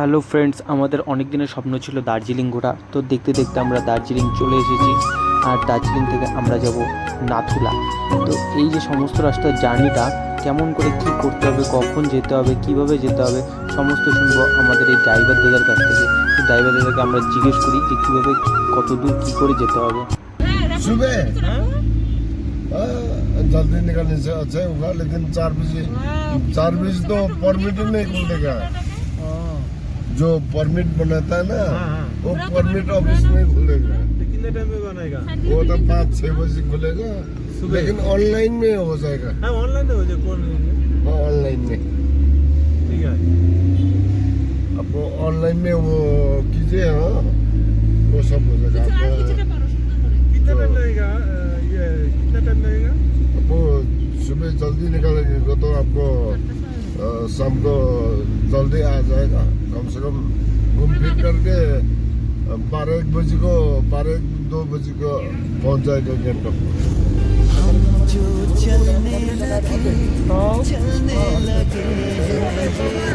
Hello friends আমাদের অনেক দিনের স্বপ্ন ছিল দার্জিলিং ঘোরা তো দেখতে দেখতে আমরা দার্জিলিং চলে এসেছি আর দার্জিলিং থেকে আমরা যাব নাথুলা তো এই যে সমস্ত রাস্তার জার্নিটা কেমন করে কী করতে হবে কখন যেতে হবে কিভাবে যেতে হবে সমস্ত শুনবো আমাদের এই ড্রাইভার দাদার কাছ থেকে তো ড্রাইভার দাদাকে আমরা জিজ্ঞেস করি যে কীভাবে কত দূর কী করে যেতে হবে सुबह हाँ, जल्दी निकलने से अच्छा ही होगा लेकिन चार बजे चार बजे तो परमिट ही नहीं खुलेगा जो परमिट बनाता है ना वो परमिट ऑफिस में खुलेगा। कितने टाइम में बनेगा वो तो पाँच छः बजे खुलेगा? लेकिन ऑनलाइन में हो जाएगा। हाँ ऑनलाइन हो कौन हाँ? ऑनलाइन में। ठीक है। आप ऑनलाइन में वो कीजिए हाँ। वो सब हो जाएगा। कितना टाइम लगेगा? ये कितना टाइम लगेगा? आपको सुबह जल्दी निकलेंगे तो आपको शाम को जाएगा कम से कम घूम फिर करके अ, बारह एक बजे को बारह एक दो बजे को पहुंच जाएगा गेंटोक जो चलने लगे चलने लगे रात